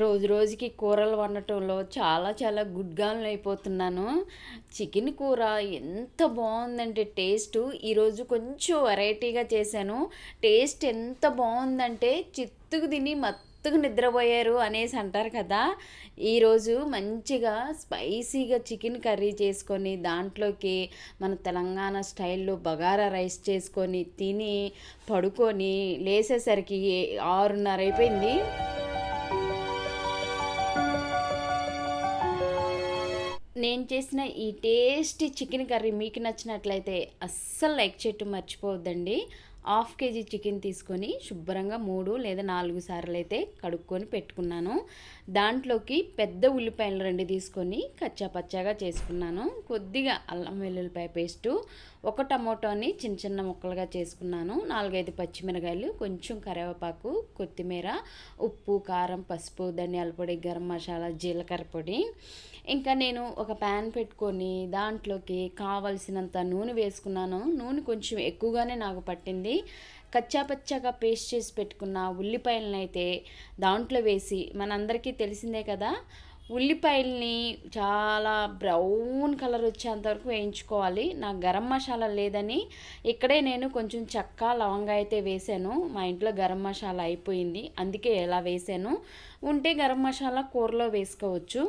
రోజు రోజుకి కూరలు వండటంలో చాలా చాలా గుడ్గాలను అయిపోతున్నాను. చికెన్ కూర ఎంత బాగుందంటే టేస్ట్. ఈరోజు కొంచెం వెరైటీగా చేశాను. టేస్ట్ ఎంత బాగుందంటే చిత్తుకు తిని మత్తుకు నిద్రపోయారు అనేసి అంటారు కదా. ఈరోజు మంచిగా స్పైసీగా చికెన్ కర్రీ చేసుకొని దాంట్లోకి మన తెలంగాణ స్టైల్లో బగారా రైస్ చేసుకొని తిని పడుకొని లేసేసరికి ఆరున్నర అయిపోయింది. నేను చేసిన ఈ టేస్టీ చికెన్ కర్రీ మీకు నచ్చినట్లయితే అస్సలు లైక్ చేయటం మర్చిపోవద్దండి. హాఫ్ కేజీ చికెన్ తీసుకొని శుభ్రంగా మూడు లేదా నాలుగు సార్లు అయితే కడుక్కొని పెట్టుకున్నాను. దాంట్లోకి పెద్ద ఉల్లిపాయలు రెండు తీసుకొని కచ్చా పచ్చాగా చేసుకున్నాను. కొద్దిగా అల్లం వెల్లుల్లిపాయ పేస్టు ఒక టమోటోని చిన్న చిన్న ముక్కలుగా చేసుకున్నాను. నాలుగైదు పచ్చిమిరకాయలు కొంచెం కరివేపాకు కొత్తిమీర ఉప్పు కారం పసుపు ధనియాల పొడి గరం మసాలా జీలకర్ర పొడి. ఇంకా నేను ఒక ప్యాన్ పెట్టుకొని దాంట్లోకి కావలసినంత నూనె వేసుకున్నాను. నూనె కొంచెం ఎక్కువగానే నాకు పట్టింది. కచ్చా పచ్చాగా పేస్ట్ చేసి పెట్టుకున్న ఉల్లిపాయలను అయితే దాంట్లో వేసి మనందరికీ తెలిసిందే కదా ఉల్లిపాయల్ని చాలా బ్రౌన్ కలర్ వచ్చేంత వరకు వేయించుకోవాలి. నాకు గరం మసాలా లేదని ఇక్కడే నేను కొంచెం చెక్క లవంగా అయితే వేసాను. మా ఇంట్లో గరం మసాలా అయిపోయింది. అందుకే ఎలా వేసాను. ఉంటే గరం మసాలా కూరలో వేసుకోవచ్చు.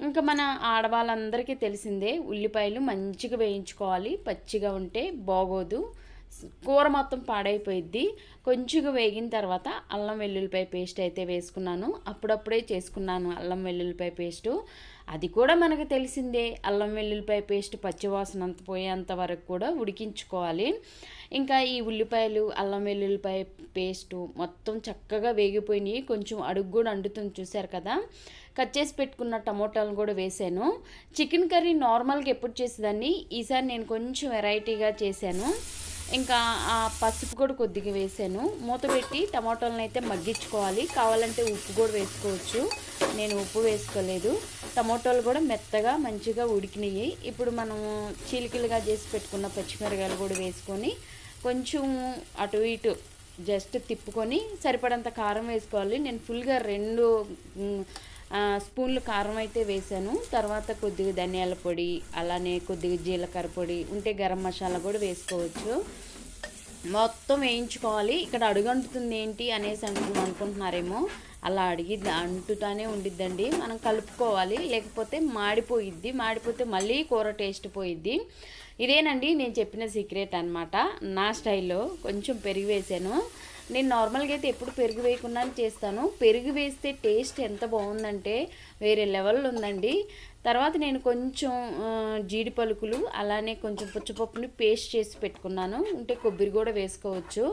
ఇంకా మన ఆడవాళ్ళందరికీ తెలిసిందే ఉల్లిపాయలు మంచిగా వేయించుకోవాలి. పచ్చిగా ఉంటే బాగోదు. కూర మొత్తం పాడైపోయిద్ది. కొంచెంగా వేగిన తర్వాత అల్లం వెల్లుల్లిపాయ పేస్ట్ అయితే వేసుకున్నాను. అప్పుడప్పుడే చేసుకున్నాను అల్లం వెల్లుల్లిపాయ పేస్టు. అది కూడా మనకు తెలిసిందే అల్లం వెల్లుల్లిపాయ పేస్ట్ పచ్చివాసన అంత పోయేంత వరకు కూడా ఉడికించుకోవాలి. ఇంకా ఈ ఉల్లిపాయలు అల్లం వెల్లుల్లిపాయ పేస్టు మొత్తం చక్కగా వేగిపోయినాయి. కొంచెం అడుగు కూడా అంటుతుంది చూశారు కదా. కట్ చేసి పెట్టుకున్న టమోటాలు కూడా వేసాను. చికెన్ కర్రీ నార్మల్గా ఎప్పుడు చేసేదాన్ని? ఈసారి నేను కొంచెం వెరైటీగా చేశాను. ఇంకా ఆ పసుపు కూడా కొద్దిగా వేసాను. మూత పెట్టి టమాటోలను అయితే మగ్గించుకోవాలి. కావాలంటే ఉప్పు కూడా వేసుకోవచ్చు. నేను ఉప్పు వేసుకోలేదు. టమాటోలు కూడా మెత్తగా మంచిగా ఉడికినాయి. ఇప్పుడు మనం చీలికలుగా చేసి పెట్టుకున్న పచ్చిమిరకాయలు కూడా వేసుకొని కొంచెం అటు ఇటు జస్ట్ తిప్పుకొని సరిపడంత కారం వేసుకోవాలి. నేను ఫుల్గా రెండు స్పూన్లు కారం అయితే వేసాను. తర్వాత కొద్దిగా ధనియాల పొడి అలానే కొద్దిగా జీలకర్ర పొడి ఉంటే గరం మసాలా కూడా వేసుకోవచ్చు. మొత్తం వేయించుకోవాలి. ఇక్కడ అడుగంటుతుంది ఏంటి అనేసి అనుకుంటున్నారేమో. అలా అడిగి అంటుతానే ఉండిద్దండి. మనం కలుపుకోవాలి. లేకపోతే మాడిపోయిద్ది. మాడిపోతే మళ్ళీ కూర టేస్ట్ పోయిద్ది. ఇదేనండి నేను చెప్పిన సీక్రెట్ అనమాట నా స్టైల్లో కొంచెం పెరిగి వేసాను. నేను నార్మల్గా అయితే ఎప్పుడు పెరుగు వేయకుండా చేస్తాను. పెరుగు వేస్తే టేస్ట్ ఎంత బాగుందంటే వేరే లెవెల్ ఉందండి. తర్వాత నేను కొంచెం జీడి పలుకులు అలానే కొంచెం పుచ్చపప్పుని పేస్ట్ చేసి పెట్టుకున్నాను. ఉంటే కొబ్బరి కూడా వేసుకోవచ్చు.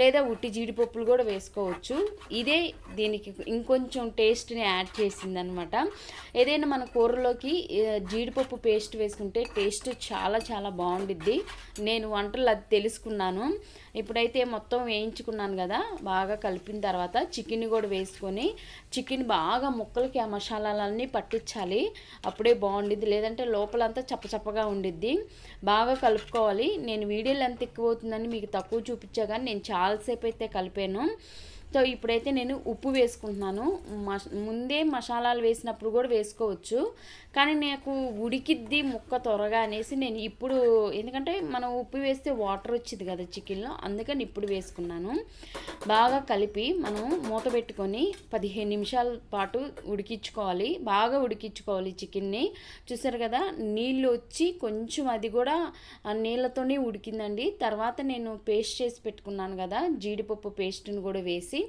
లేదా ఉట్టి జీడిపప్పులు కూడా వేసుకోవచ్చు. ఇదే దీనికి ఇంకొంచెం టేస్ట్ని యాడ్ చేసిందనమాట. ఏదైనా మన కూరలోకి జీడిపప్పు పేస్ట్ వేసుకుంటే టేస్ట్ చాలా చాలా బాగుండిద్ది. నేను వంటలు అది తెలుసుకున్నాను. ఇప్పుడైతే మొత్తం వేయించుకున్నాను కదా బాగా కలిపిన తర్వాత చికెన్ కూడా వేసుకొని చికెన్ బాగా ముక్కలకి ఆ మసాలాలన్నీ పట్టించాలి. అప్పుడే బాగుండిద్ది. లేదంటే లోపలంతా చప్పచప్పగా ఉండిద్ది. బాగా కలుపుకోవాలి. నేను వీడియోలు ఎంత ఎక్కువ అవుతుందని మీకు తక్కువ చూపించా కానీ నేను చాలాసేపు అయితే కలిపాను. సో ఇప్పుడైతే నేను ఉప్పు వేసుకుంటున్నాను. మష ముందే మసాలాలు వేసినప్పుడు కూడా వేసుకోవచ్చు. కానీ నాకు ఉడికిద్ది ముక్క త్వరగా అనేసి నేను ఇప్పుడు ఎందుకంటే మనం ఉప్పు వేస్తే వాటర్ వచ్చింది కదా చికెన్లో అందుకని ఇప్పుడు వేసుకున్నాను. బాగా కలిపి మనం మూత పెట్టుకొని పదిహేను నిమిషాల పాటు ఉడికించుకోవాలి. బాగా ఉడికించుకోవాలి చికెన్ని. చూసారు కదా నీళ్ళు వచ్చి కొంచెం అది కూడా నీళ్ళతోనే ఉడికిందండి. తర్వాత నేను పేస్ట్ చేసి పెట్టుకున్నాను కదా జీడిపప్పు పేస్ట్ని కూడా వేసి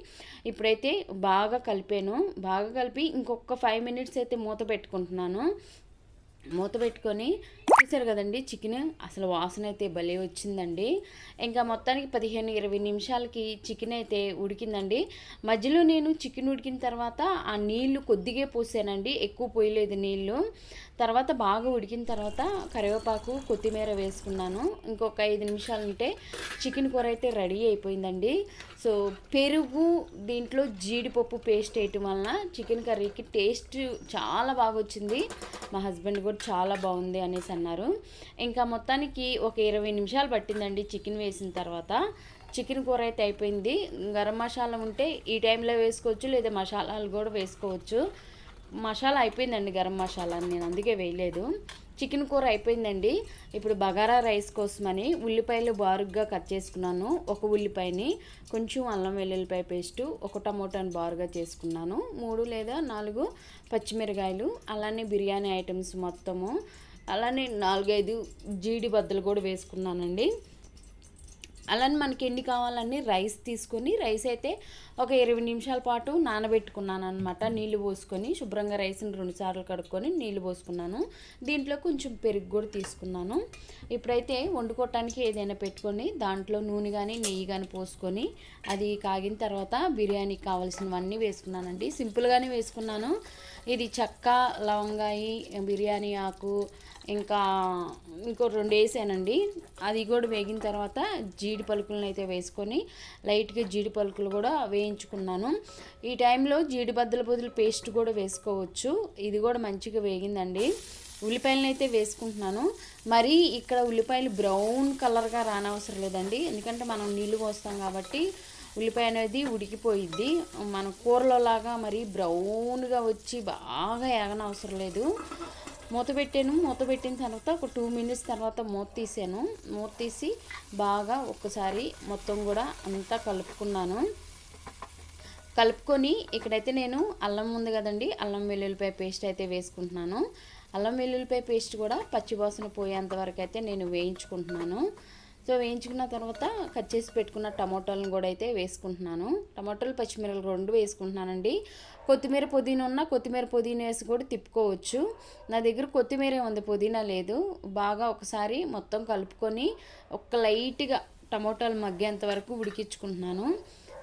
ఇప్పుడైతే బాగా కలిపాను. బాగా కలిపి ఇంకొక ఫైవ్ మినిట్స్ అయితే మూత పెట్టుకుంటున్నాను. మూత పెట్టుకొని చూసారు కదండి చికెన్. అసలు వాసన అయితే భలే వచ్చిందండి. ఇంకా మొత్తానికి పదిహేను ఇరవై నిమిషాలకి చికెన్ అయితే ఉడికిందండి. మధ్యలో నేను చికెన్ ఉడికిన తర్వాత ఆ నీళ్ళు కొద్దిగా పోసానండి. ఎక్కువ పోయలేదు నీళ్ళు తర్వాత బాగా ఉడికిన తర్వాత కరివేపాకు కొత్తిమీర వేసుకున్నాను. ఇంకొక ఐదు నిమిషాలు ఉంటే చికెన్ కూర అయితే రెడీ అయిపోయిందండి. సో పెరుగు దీంట్లో జీడిపప్పు పేస్ట్ వేయటం వలన చికెన్ కర్రీకి టేస్ట్ చాలా బాగా వచ్చింది. మా హస్బెండ్ కూడా చాలా బాగుంది అనేసి అన్నారు. ఇంకా మొత్తానికి ఒక ఇరవై నిమిషాలు పట్టిందండి చికెన్ వేసిన తర్వాత. చికెన్ కూర అయితే అయిపోయింది. గరం మసాలా ఉంటే ఈ టైంలో వేసుకోవచ్చు లేదా మసాలాలు కూడా వేసుకోవచ్చు. మసాలా అయిపోయిందండి గరం మసాలా. నేను అందుకే వేయలేదు. చికెన్ కూర అయిపోయిందండి. ఇప్పుడు బగారా రైస్ కోసమని ఉల్లిపాయలు బారుగ్గా కట్ చేసుకున్నాను. ఒక ఉల్లిపాయని కొంచెం అల్లం వెల్లుల్లిపాయ పేస్టు ఒక టమోటాని బారుగా చేసుకున్నాను. మూడు లేదా నాలుగు పచ్చిమిరకాయలు అలానే బిర్యానీ ఐటమ్స్ మొత్తము. అలానే నాలుగైదు జీడి బద్దలు కూడా వేసుకున్నానండి. అలానే మనకి ఎన్ని కావాలని రైస్ తీసుకొని రైస్ అయితే ఒక ఇరవై నిమిషాల పాటు నానబెట్టుకున్నాను అనమాట నీళ్ళు పోసుకొని శుభ్రంగా రైస్ని రెండుసార్లు కడుక్కొని నీళ్ళు పోసుకున్నాను. దీంట్లో కొంచెం పెరుగు కూడా తీసుకున్నాను. ఇప్పుడైతే వండుకోవటానికి ఏదైనా పెట్టుకొని దాంట్లో నూనె కానీ నెయ్యి కానీ పోసుకొని అది కాగిన తర్వాత బిర్యానీకి కావాల్సినవన్నీ వేసుకున్నానండి. సింపుల్గానే వేసుకున్నాను. ఇది చెక్క లవంగాయి బిర్యానీ ఆకు ఇంకా ఇంకో రెండు వేసానండి. అది కూడా వేగిన తర్వాత జీడి పలుకులను అయితే వేసుకొని లైట్గా జీడి పలుకులు కూడా వేయించుకున్నాను. ఈ టైంలో జీడి బద్దల బదులు పేస్ట్ కూడా వేసుకోవచ్చు. ఇది కూడా మంచిగా వేగిందండి. ఉల్లిపాయలను అయితే వేసుకుంటున్నాను. మరి ఇక్కడ ఉల్లిపాయలు బ్రౌన్ కలర్గా రానవసరం లేదండి. ఎందుకంటే మనం నీళ్ళు పోస్తాం కాబట్టి ఉల్లిపాయ అనేది ఉడికిపోయిద్ది. మన కూరలో లాగా మరి బ్రౌన్గా వచ్చి బాగా ఎగనవసరం లేదు. మూత పెట్టాను. మూత పెట్టిన తర్వాత ఒక టూ మినిట్స్ తర్వాత మూత తీసాను. మూత తీసి బాగా ఒక్కసారి మొత్తం కూడా అంతా కలుపుకున్నాను. కలుపుకొని ఇక్కడైతే నేను అల్లం ఉంది కదండి అల్లం వెల్లుల్లిపాయ పేస్ట్ అయితే వేసుకుంటున్నాను. అల్లం వెల్లుల్లిపాయ పేస్ట్ కూడా పచ్చివాసన పోయేంత వరకు అయితే నేను వేయించుకుంటున్నాను. సో వేయించుకున్న తర్వాత కట్ చేసి పెట్టుకున్న టమాటోలను కూడా అయితే వేసుకుంటున్నాను. టమాటోలు పచ్చిమిరపలు రెండు వేసుకుంటున్నానండి. కొత్తిమీర పుదీనా ఉన్న కొత్తిమీర పుదీనా వేసి కూడా తిప్పుకోవచ్చు. నా దగ్గర కొత్తిమీర ఉంది పుదీనా లేదు. బాగా ఒకసారి మొత్తం కలుపుకొని ఒక లైట్గా టమాటాలు మగ్గేంత వరకు ఉడికించుకుంటున్నాను.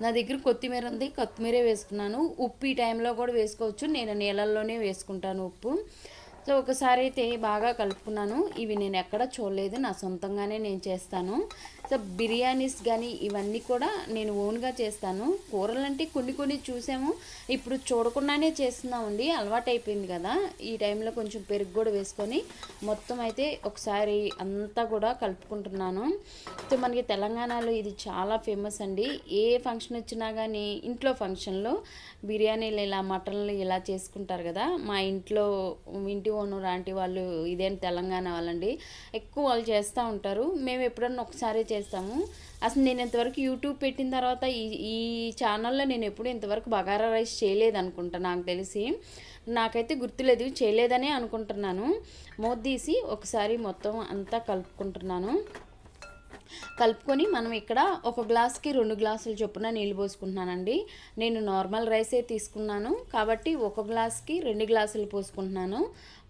నా దగ్గర కొత్తిమీర ఉంది కొత్తిమీర వేసుకున్నాను. ఉప్పు ఈ టైంలో కూడా వేసుకోవచ్చు. నేను నీళ్ళల్లోనే వేసుకుంటాను ఉప్పు. సో ఒకసారి అయితే బాగా కలుపుకున్నాను. ఇవి నేను ఎక్కడ చూడలేదు. నా సొంతంగానే నేను చేస్తాను. సో బిర్యానీస్ కానీ ఇవన్నీ కూడా నేను ఓన్గా చేస్తాను. కూరలు అంటే కొన్ని కొన్ని చూసాము. ఇప్పుడు చూడకుండానే చేస్తున్నామండి. అలవాటు అయిపోయింది కదా. ఈ టైంలో కొంచెం పెరుగు కూడా వేసుకొని మొత్తం అయితే ఒకసారి అంతా కూడా కలుపుకుంటున్నాను. సో మనకి తెలంగాణలో ఇది చాలా ఫేమస్ అండి. ఏ ఫంక్షన్ వచ్చినా కానీ ఇంట్లో ఫంక్షన్లో బిర్యానీలు ఇలా మటన్లు ఇలా చేసుకుంటారు కదా. మా ఇంట్లో ఇంటి ఓనర్ రాంటి వాళ్ళు ఇదేం తెలంగాణ వాళ్ళండి. ఎక్కువ వాళ్ళు చేస్తూ ఉంటారు. మేము ఎప్పుడన్నా ఒకసారి చేస్తాం. చేస్తాము. అసలు నేను ఇంతవరకు యూట్యూబ్ పెట్టిన తర్వాత ఈ ఈ ఛానల్లో నేను ఎప్పుడు ఇంతవరకు బగారా రైస్ చేయలేదు అనుకుంటా నాకు తెలిసి. నాకైతే గుర్తులేదు చేయలేదనే అనుకుంటున్నాను. మూత తీసి ఒకసారి మొత్తం అంతా కలుపుకుంటున్నాను. కలుపుకొని మనం ఇక్కడ ఒక గ్లాస్కి రెండు గ్లాసులు చొప్పున నీళ్ళు పోసుకుంటున్నానండి. నేను నార్మల్ రైసే తీసుకున్నాను. కాబట్టి ఒక గ్లాస్కి రెండు గ్లాసులు పోసుకుంటున్నాను.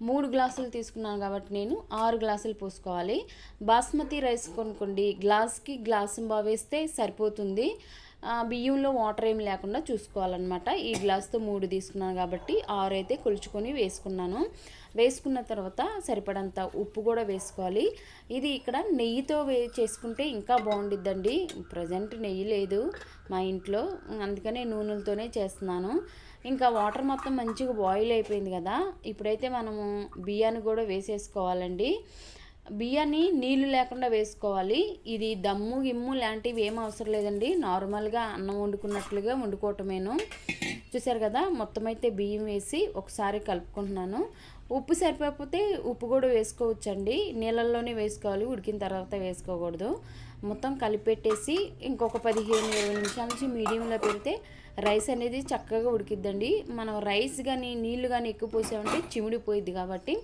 మూడు గ్లాసులు తీసుకున్నాను కాబట్టి నేను ఆరు గ్లాసులు పోసుకోవాలి. బాస్మతి రైస్ కొనుక్కోండి. గ్లాస్కి గ్లాసు బావేస్తే సరిపోతుంది. బియ్యంలో వాటర్ ఏం లేకుండా చూసుకోవాలన్నమాట. ఈ గ్లాస్తో మూడు తీసుకున్నాను కాబట్టి ఆరు అయితే కొలుచుకొని వేసుకున్నాను. వేసుకున్న తర్వాత సరిపడంత ఉప్పు కూడా వేసుకోవాలి. ఇది ఇక్కడ నెయ్యితో వే చేసుకుంటే ఇంకా బాగుండిద్దండి. ప్రజెంట్ నెయ్యి లేదు మా ఇంట్లో. అందుకనే నూనెలతోనే చేస్తున్నాను. ఇంకా వాటర్ మొత్తం మంచిగా బాయిల్ అయిపోయింది కదా. ఇప్పుడైతే మనము బియ్యాన్ని కూడా వేసేసుకోవాలండి. బియ్యాన్ని నీళ్ళు లేకుండా వేసుకోవాలి. ఇది దమ్ము గిమ్ము లాంటివి ఏం అవసరం లేదండి. నార్మల్గా అన్నం వండుకున్నట్లుగా వండుకోవటమేను. చూసారు కదా మొత్తం అయితే బియ్యం వేసి ఒకసారి కలుపుకుంటున్నాను. ఉప్పు సరిపోతే ఉప్పు కూడా వేసుకోవచ్చండి. నీళ్ళల్లోనే వేసుకోవాలి ఉడికిన తర్వాత వేసుకోకూడదు. మొత్తం కలిపెట్టేసి ఇంకొక పదిహేను ఇరవై నిమిషాల నుంచి మీడియంలో పెడితే రైస్ అనేది చక్కగా ఉడికిద్దండి. మనం రైస్ కానీ నీళ్ళు కానీ ఎక్కువ పోసామంటే చిమిడిపోయిద్ది కాబట్టి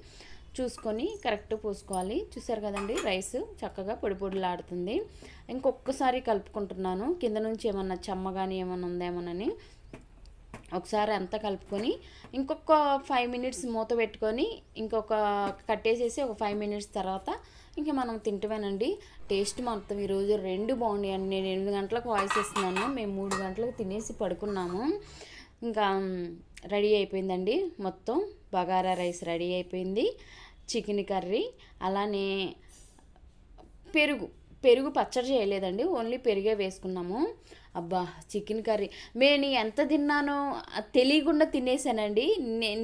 చూసుకొని కరెక్ట్ పోసుకోవాలి. చూసారు కదండి? రైస్ చక్కగా పొడి పొడిలాడుతుంది. ఇంకొకసారి కలుపుకుంటున్నాను. కింద నుంచి ఏమన్నా చెమ్మ కానీ ఏమన్నా ఉందేమోనని ఒకసారి అంతా కలుపుకొని ఇంకొక ఫైవ్ మినిట్స్ మూత పెట్టుకొని ఇంకొక కట్టేసేసి ఒక ఫైవ్ మినిట్స్ తర్వాత ఇంకా మనం తింటమేనండి. టేస్ట్ మొత్తం ఈరోజు రెండు బాగున్నాయండి నేను ఎనిమిది గంటలకు వాయిస్ ఇస్తున్నాను మేము మూడు గంటలకు తినేసి పడుకున్నాము. ఇంకా రెడీ అయిపోయిందండి మొత్తం. బగారా రైస్ రెడీ అయిపోయింది. చికెన్ కర్రీ అలానే పెరుగు. పెరుగు పచ్చడి చేయలేదండి ఓన్లీ పెరుగే వేసుకున్నాము. అబ్బా చికెన్ కర్రీ. నేను ఎంత తిన్నానో తెలియకుండా తినేసానండి.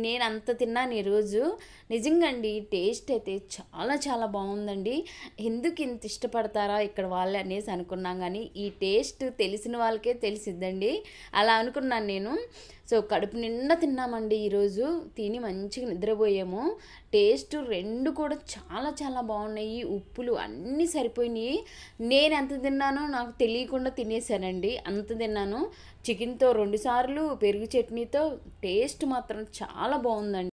నేను అంత తిన్నాను ఈరోజు. నిజంగా అండి టేస్ట్ అయితే చాలా చాలా బాగుందండి. ఎందుకు ఇంత ఇష్టపడతారా ఇక్కడ వాళ్ళు అనేసి అనుకున్నాం కానీ ఈ టేస్ట్ తెలిసిన వాళ్ళకే తెలిసిద్దండి. అలా అనుకున్నాను నేను. సో కడుపు నిండా తిన్నామండి ఈరోజు. తిని మంచిగా నిద్రపోయాము. టేస్ట్ రెండు కూడా చాలా చాలా బాగున్నాయి. ఉప్పులు అన్నీ సరిపోయినాయి. నేను ఎంత తిన్నానో నాకు తెలియకుండా తినేసానండి. అంత తిన్నాను. చికెన్తో రెండుసార్లు పెరుగు చట్నీతో టేస్ట్ మాత్రం చాలా బాగుందండి.